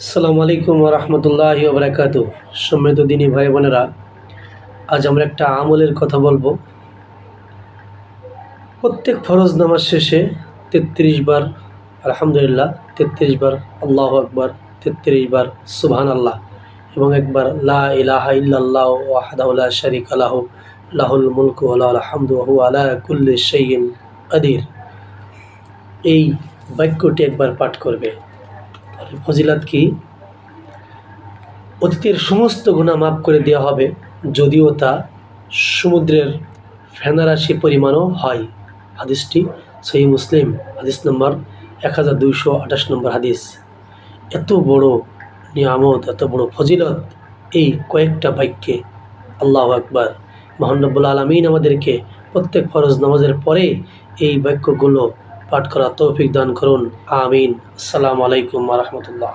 আসসালামু আলাইকুম রহমতুল্লাহ বরাকাত সম্মিলিত দিনী ভাই বোনেরা, আজ আমরা একটা আমলের কথা বলব। প্রত্যেক ফরজ নামাজ শেষে তেত্রিশ বার, আলহামদুলিল্লাহ, তেত্রিশ বার, আল্লাহ আকবার, তেত্রিশ বার সুবহান আল্লাহ এবং একবার লা ইলাহা ইল্লাল্লাহ ওয়াহদাউল্লাহ শরিক আলাহ লাহুল মুলক ওয়া হুয়া আলা কুল্লি শাইইন কাদির। এই বাক্যটি একবার পাঠ করবে। ফজিলাত কি? অতীতের সমস্ত গুণা মাফ করে দেওয়া হবে, যদিও তা সমুদ্রের ফেনারাশি পরিমাণও হয়। হাদিসটি সহি মুসলিম, হাদিস নম্বর এক হাজার দুইশো আঠাশ নম্বর হাদিস। এত বড় নিয়ামত, এত বড় ফজিলত এই কয়েকটা বাক্যে আল্লাহ আকবার। মহানবুল আলমিন আমাদেরকে প্রত্যেক ফরজ নামাজের পরে এই বাক্যগুলো পাঠ করার তৌফিক দান করুন। আমিন। আসসালামু আলাইকুম রহমতুল্লাহ।